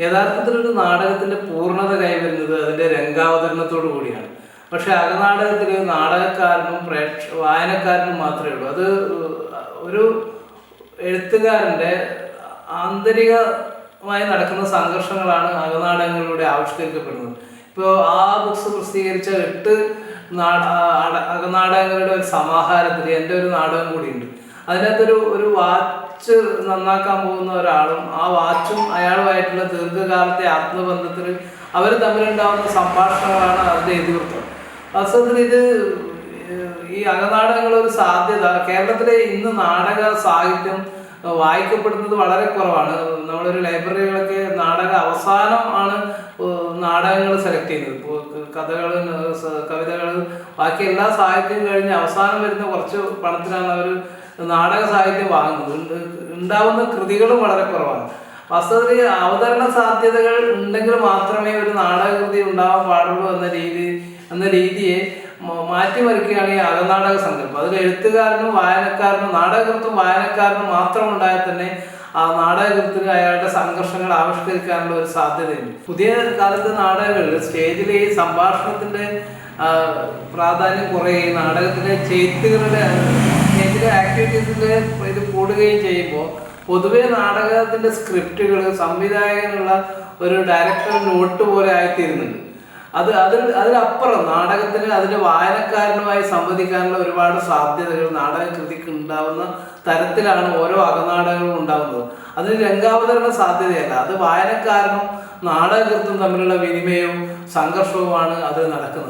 യഥാർത്ഥത്തിൽ ഒരു നാടകത്തിന്റെ പൂർണത കൈവരുന്നത് അതിന്റെ രംഗാവതരണത്തോടു കൂടിയാണ്. പക്ഷെ അകനാടകത്തിൽ നാടകക്കാരനും പ്രേക്ഷ വായനക്കാരനും മാത്രമേ ഉള്ളൂ. അത് ഒരു എഴുത്തുകാരന്റെ ആന്തരികമായി നടക്കുന്ന സംഘർഷങ്ങളാണ് അകനാടകങ്ങളിലൂടെ ആവിഷ്കരിക്കപ്പെടുന്നത്. ഇപ്പോൾ ആ ബുക്സ് പ്രസിദ്ധീകരിച്ച എട്ട് നാട അകനാടകങ്ങളുടെ ഒരു സമാഹാരത്തിൽ എന്റെ ഒരു നാടകം കൂടിയുണ്ട്. അതിനകത്തൊരു ഒരു വാച്ച് നന്നാക്കാൻ പോകുന്ന ഒരാളും ആ വാച്ചും അയാളുമായിട്ടുള്ള ദീർഘകാലത്തെ ആത്മബന്ധത്തിൽ അവർ തമ്മിലുണ്ടാവുന്ന സംഭാഷണങ്ങളാണ് അതിന്റെ ഇതിവൃത്തം വാസ്തവത്തിൽ ഇത് ഈ അകനാടകങ്ങൾ ഒരു സാധ്യത. കേരളത്തിലെ ഇന്ന് നാടക സാഹിത്യം വായിക്കപ്പെടുന്നത് വളരെ കുറവാണ്. നമ്മളൊരു ലൈബ്രറികളൊക്കെ നാടക അവസാനം ആണ് നാടകങ്ങൾ സെലക്ട് ചെയ്യുന്നത്. ഇപ്പോൾ കഥകൾ കവിതകൾ ബാക്കി എല്ലാ സാഹിത്യം കഴിഞ്ഞ് അവസാനം വരുന്ന കുറച്ച് പണത്തിനാണ് അവർ നാടക സാഹിത്യം വാങ്ങുന്നത്. ഉണ്ടാവുന്ന കൃതികളും വളരെ കുറവാണ്. വാസ്തവത്തിൽ അവതരണ സാധ്യതകൾ ഉണ്ടെങ്കിൽ മാത്രമേ ഒരു നാടകകൃതി ഉണ്ടാവാൻ പാടുള്ളൂ എന്ന രീതി എന്ന രീതിയെ മാറ്റിമറിക്കുകയാണ് ഈ അകനാടക സങ്കല്പം അതിൽ എഴുത്തുകാരനും വായനക്കാരനും നാടകകൃത്തും വായനക്കാരനും മാത്രം ഉണ്ടായാൽ തന്നെ ആ നാടകകൃത്തിന് അയാളുടെ സംഘർഷങ്ങൾ ആവിഷ്കരിക്കാനുള്ള ഒരു സാധ്യതയുണ്ട്. പുതിയ കാലത്തെ നാടകങ്ങളിൽ സ്റ്റേജിലെ ഈ സംഭാഷണത്തിന്റെ പ്രാധാന്യം കുറയുകയും നാടകത്തിലെ ചെയ്ത്തുകളുടെ സ്റ്റേജിലെ ആക്ടിവിറ്റീസിന്റെ ഇത് കൂടുകയും ചെയ്യുമ്പോൾ പൊതുവേ നാടകത്തിന്റെ സ്ക്രിപ്റ്റുകൾ സംവിധായകനുള്ള ഒരു ഡയറക്ടർ നോട്ട് പോലെ ആയിത്തീരുന്നുണ്ട്. അത് അതിൽ അതിലപ്പുറം നാടകത്തിന് അതിന്റെ വായനക്കാരനുമായി സംവദിക്കാനുള്ള ഒരുപാട് സാധ്യതകൾ നാടക കൃതിക്ക് ഉണ്ടാവുന്ന തരത്തിലാണ് ഓരോ അകനാടകങ്ങളും ഉണ്ടാകുന്നത് അതിന് രംഗാവതരണ സാധ്യതയല്ല. അത് വായനക്കാരനും നാടകകൃത്തും തമ്മിലുള്ള വിനിമയവും സംഘർഷവുമാണ് അത് നടക്കുന്നത്.